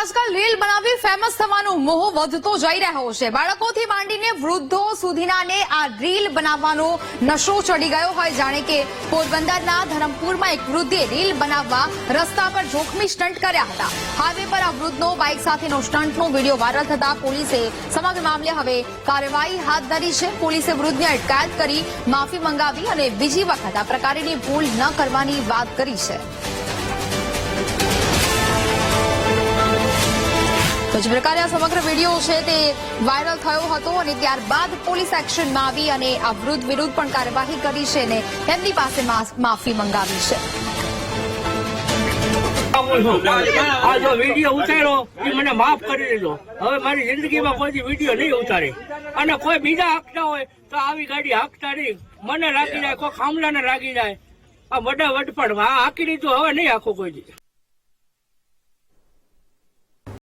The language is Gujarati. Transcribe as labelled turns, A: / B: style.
A: આજકાલ રીલ બનાવી ફેમસ થવાનો મોહ વધતો જઈ રહ્યો છે. બાળકોથી માંડીને વૃદ્ધો સુધીનાને આ રીલ બનાવવાનો નશો ચડી ગયો હોય. જાણે કે પોરબંદરના ધરમપુરમાં એક વૃદ્ધે રીલ બનાવવા રસ્તા પર જોખમી સ્ટન્ટ કર્યા હતા. હાઈવે પર આ વૃદ્ધનો બાઇક સાથેનો સ્ટન્ટનો વીડિયો વાયરલ થતા પોલીસે સમગ્ર મામલે હવે કાર્યવાહી હાથ ધરી છે. પોલીસે વૃદ્ધને અટકાયત કરી માફી મંગાવી અને બીજી વખત આ પ્રકારની ભૂલ ન કરવાની વાત કરી છે. તો જે પ્રકારે આ સમગ્ર વીડિયો છે તે વાયરલ થયો હતો અને ત્યારબાદ પોલીસ એક્શનમાં આવી અને આ વૃદ્ધ વિરુદ્ધ પણ કાર્યવાહી કરી છે અને એમની પાસે માફી મંગાવી છે.
B: આ જો વીડિયો ઉતાર્યો, એ મને માફ કરી દેજો હવે મારી જિંદગીમાં કોઈ વીડિયો નહીં ઉતારે. અને કોઈ બીજા હાંકતા હોય તો આવી ગાડી હાંકતા નહીં. મને લાગી જાય, કોઈ ખામલાને લાગી જાય. આ મોટા વટપણ આ હાંકી દીધું, હવે નહીં હાંકું કોઈ